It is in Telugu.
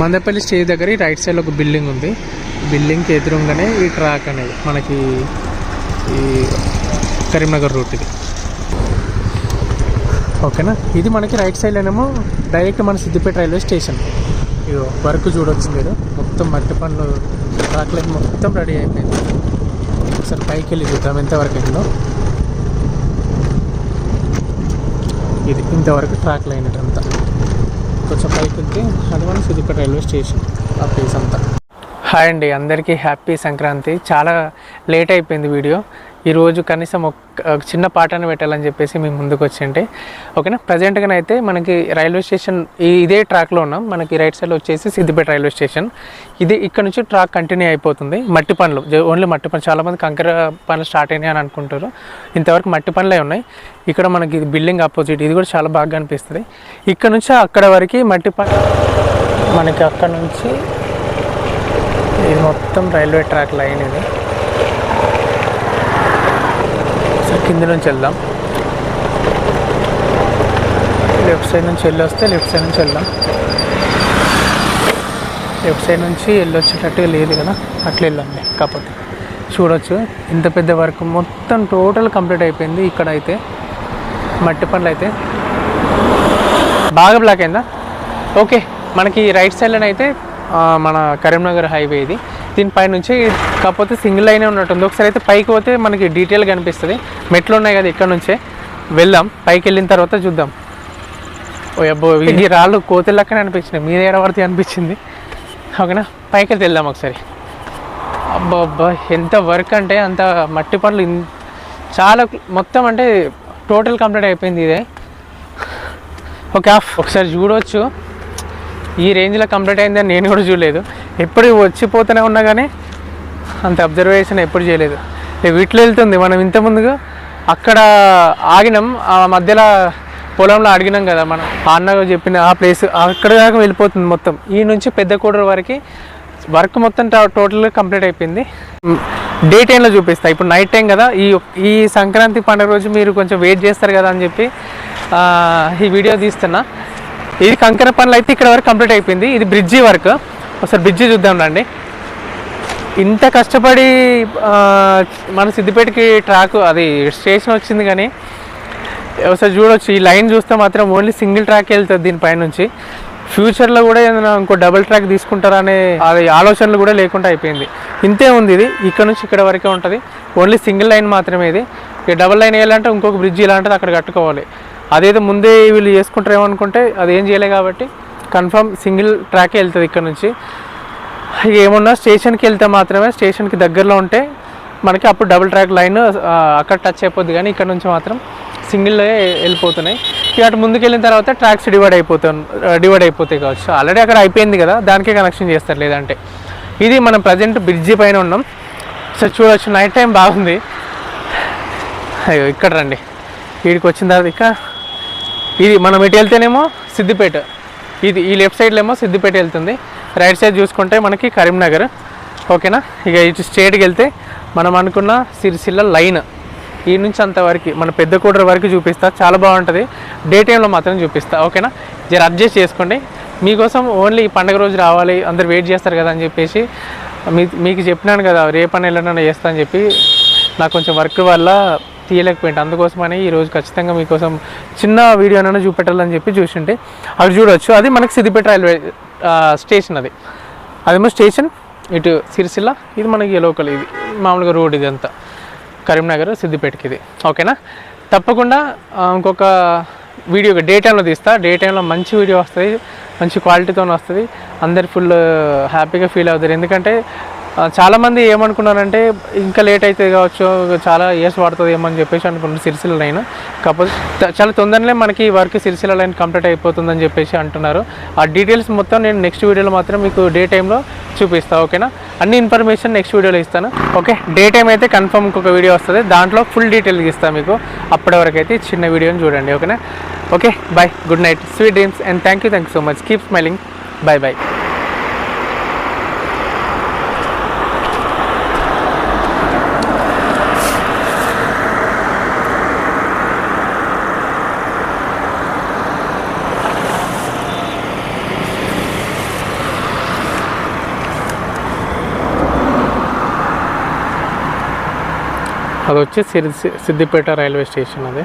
మందపల్లి స్టేజ్ దగ్గర ఈ రైట్ సైడ్లో ఒక బిల్డింగ్ ఉంది. బిల్డింగ్కి ఎదురుగానే ఈ ట్రాక్ అనేది మనకి ఈ కరీంనగర్ రూట్ ఇది. ఓకేనా? ఇది మనకి రైట్ సైడ్లోనేమో డైరెక్ట్ మన సిద్దిపేట రైల్వే స్టేషన్. ఇది వర్క్ చూడొచ్చు మీరు. మొత్తం మట్టి పనులు ట్రాక్లైన్ మొత్తం రెడీ అయిపోయింది. ఒకసారి పైకి వెళ్ళి చూద్దాం ఎంతవరకు అయిందో. ఇది ఇంతవరకు ట్రాక్ లైన్ అంతా కొంచెం పైకి వెళ్తే అది మన సిద్దిపేట రైల్వే స్టేషన్. ఆ ప్లేస్ అంతా. హాయ్ అండి అందరికీ హ్యాపీ సంక్రాంతి. చాలా లేట్ అయిపోయింది వీడియో. ఈరోజు కనీసం ఒక చిన్న పాటను పెట్టాలని చెప్పేసి మేము ముందుకు వచ్చింటే ఓకేనా? ప్రజెంట్గా అయితే మనకి రైల్వే స్టేషన్ ఇదే ట్రాక్లో ఉన్నాం. మనకి రైట్ సైడ్లో వచ్చేసి సిద్దిపేట రైల్వే స్టేషన్. ఇది ఇక్కడ నుంచి ట్రాక్ కంటిన్యూ అయిపోతుంది. మట్టి పనులు ఓన్లీ మట్టి పనులు. చాలామంది కంకర పనులు స్టార్ట్ అయినాయి అని అనుకుంటారు. ఇంతవరకు మట్టి పనులే ఉన్నాయి. ఇక్కడ మనకి ఇది బిల్డింగ్ ఆపోజిట్ ఇది కూడా చాలా బాగా అనిపిస్తుంది. ఇక్కడ నుంచి అక్కడ వరకు మట్టి పనులు మనకి అక్కడ నుంచి ఇది మొత్తం రైల్వే ట్రాక్ లైన్ ఇది సో కింద నుంచి వెళ్దాం. లెఫ్ట్ సైడ్ నుంచి వెళ్ళి వస్తే లెఫ్ట్ సైడ్ నుంచి వెళ్దాం. లెఫ్ట్ సైడ్ నుంచి వెళ్ళొచ్చేటట్టు లేదు కదా అట్లా వెళ్ళండి కాకపోతే. చూడొచ్చు ఇంత పెద్ద వర్క్ మొత్తం టోటల్ కంప్లీట్ అయిపోయింది ఇక్కడ అయితే మట్టి పనులు అయితే బాగా బ్లాక్ అయిందా? ఓకే మనకి రైట్ సైడ్లోనైతే అయితే మన కరీంనగర్ హైవే ఇది దీనిపై నుంచి కాకపోతే సింగిల్ లైనే ఉన్నట్టుంది. ఒకసారి అయితే పైకి పోతే మనకి డీటెయిల్గా కనిపిస్తుంది. మెట్లు ఉన్నాయి కదా ఇక్కడ నుంచే. వెళ్దాం. పైకి వెళ్ళిన తర్వాత చూద్దాం. ఓ అబ్బో ఈ రాళ్ళు కోతులక్కనే అనిపించినాయి. మీద ఏడవడితే అనిపించింది. ఓకేనా? పైకి అయితే వెళ్దాం ఒకసారి. అబ్బా అబ్బా ఎంత వర్క్ అంటే అంత మట్టి పనులు చాలా మొత్తం అంటే టోటల్ కంప్లీట్ అయిపోయింది ఇదే. Okay off. ఒకసారి చూడవచ్చు ఈ రేంజ్లో కంప్లీట్ అయిందని నేను కూడా చూడలేదు. ఎప్పుడు వచ్చిపోతూనే ఉన్నా కానీ అంత అబ్జర్వేషన్ ఎప్పుడు చేయలేదు. వీటిలో వెళ్తుంది. మనం ఇంత ముందుగా అక్కడ ఆగినాం. ఆ మధ్యలో పొలంలో అడిగినాం కదా మనం. ఆ అన్న చెప్పిన ఆ ప్లేస్ అక్కడ దాకా వెళ్ళిపోతుంది మొత్తం. ఈ నుంచి పెద్ద కూడరు వరకు వర్క్ మొత్తం టోటల్గా కంప్లీట్ అయిపోయింది. డే టైంలో చూపిస్తా. ఇప్పుడు నైట్ టైం కదా. ఈ ఈ సంక్రాంతి పండుగ రోజు మీరు కొంచెం వెయిట్ చేస్తారు కదా అని చెప్పి ఈ వీడియో తీస్తున్నా. ఇది కంకర పనులు అయితే ఇక్కడ వరకు కంప్లీట్ అయిపోయింది. ఇది బ్రిడ్జి వర్క్. ఒకసారి బ్రిడ్జి చూద్దాం రండి. ఇంత కష్టపడి మన సిద్దిపేటకి ట్రాక్ అది స్టేషన్ వచ్చింది కానీ ఒకసారి చూడొచ్చు. ఈ లైన్ చూస్తే మాత్రం ఓన్లీ సింగిల్ ట్రాక్ వెళ్తుంది దీనిపై నుంచి. ఫ్యూచర్లో కూడా ఏదైనా ఇంకో డబుల్ ట్రాక్ తీసుకుంటారా అనే అది ఆలోచనలు కూడా లేకుండా అయిపోయింది. ఇంతే ఉంది ఇది. ఇక్కడ నుంచి ఇక్కడ వరకే ఉంటుంది. ఓన్లీ సింగిల్ లైన్ మాత్రమే ఇది. ఇక డబుల్ లైన్ వేయాలంటే ఇంకొక బ్రిడ్జ్ ఇలాంటిది అక్కడ కట్టుకోవాలి. అదేదో ముందే వీళ్ళు చేసుకుంటారేమో అనుకుంటే అది ఏం చేయలే కాబట్టి కన్ఫర్మ్ సింగిల్ ట్రాకే వెళ్తుంది ఇక్కడ నుంచి. ఇక స్టేషన్కి వెళ్తే మాత్రమే స్టేషన్కి దగ్గరలో ఉంటే మనకి అప్పుడు డబుల్ ట్రాక్ లైన్ అక్కడ టచ్ అయిపోద్ది కానీ ఇక్కడ నుంచి మాత్రం సింగిల్ వెళ్ళిపోతున్నాయి. ఇక అటు ముందుకు వెళ్ళిన తర్వాత ట్రాక్స్ డివైడ్ అయిపోతాయి డివైడ్ అయిపోతాయి కావచ్చు. ఆల్రెడీ అక్కడ అయిపోయింది కదా దానికే కనెక్షన్ చేస్తారు లేదంటే. ఇది మనం ప్రజెంట్ బ్రిడ్జి పైన ఉన్నాం. సో చూడొచ్చు. నైట్ టైం బాగుంది. అయ్యో ఇక్కడ రండి. వీడికి వచ్చిన తర్వాత ఇక ఇది మనం ఇటు వెళ్తేనేమో సిద్దిపేట. ఇది ఈ లెఫ్ట్ సైడ్లో ఏమో సిద్దిపేట వెళ్తుంది. రైట్ సైడ్ చూసుకుంటే మనకి కరీంనగర్. ఓకేనా? ఇక ఇటు స్ట్రేట్కి వెళ్తే మనం అనుకున్న సిరిసిల్ల లైన్. ఈ నుంచి అంతవరకు మన పెద్ద కూడర వరకు చూపిస్తా. చాలా బాగుంటుంది. డే టైంలో మాత్రం చూపిస్తా. ఓకేనా? జర అడ్జస్ట్ చేసుకోండి. మీకోసం ఓన్లీ పండగ రోజు రావాలి. అందరు వెయిట్ చేస్తారు కదా అని చెప్పేసి మీ మీకు చెప్పినాను కదా రేపని ఎల్లనన్నా చేస్తా అని చెప్పి. నాకు కొంచెం వర్క్ వల్ల తీయలేకపోయింది. అందుకోసమని ఈరోజు ఖచ్చితంగా మీకోసం చిన్న వీడియోనైనా చూపెట్టాలని చెప్పి చూసింటే అవి చూడవచ్చు అది మనకి సిద్దిపేట రైల్వే స్టేషన్ అది. అదేమో స్టేషన్ ఇటు సిరిసిల్ల ఇది మనకి లోకల్ ఇది మామూలుగా రోడ్ ఇది అంతా కరీంనగర్ సిద్దిపేటకి ఇది ఓకేనా? తప్పకుండా ఇంకొక వీడియో డే టైంలో తీస్తా. డే టైంలో మంచి వీడియో వస్తుంది మంచి క్వాలిటీతో వస్తుంది. అందరు ఫుల్ హ్యాపీగా ఫీల్ అవుతారు. ఎందుకంటే చాలామంది ఏమనుకున్నారంటే ఇంకా లేట్ అవుతుంది కావచ్చు చాలా ఇయర్స్ పడుతుంది ఏమని చెప్పేసి అనుకున్నారు సిరిసిల్ల లైన్. కాకపోతే చాలా తొందరనే మనకి వర్క్ సిరిసిల్ల లైన్ కంప్లీట్ అయిపోతుందని చెప్పేసి అంటున్నారు. ఆ డీటెయిల్స్ మొత్తం నేను నెక్స్ట్ వీడియోలో మాత్రం మీకు డే టైంలో చూపిస్తాను ఓకేనా అన్ని ఇన్ఫర్మేషన్ నెక్స్ట్ వీడియోలో ఇస్తాను. ఓకే డే టైం అయితే కన్ఫర్మ్ ఇంకొక వీడియో వస్తుంది. దాంట్లో ఫుల్ డీటెయిల్ ఇస్తాను మీకు. అప్పటి వరకు అయితే చిన్న వీడియోని చూడండి ఓకేనా okay bye good night sweet dreams and thank you thank you so much keep smiling bye bye అది వచ్చి సిద్ది సిద్దిపేట రైల్వే స్టేషన్ అది.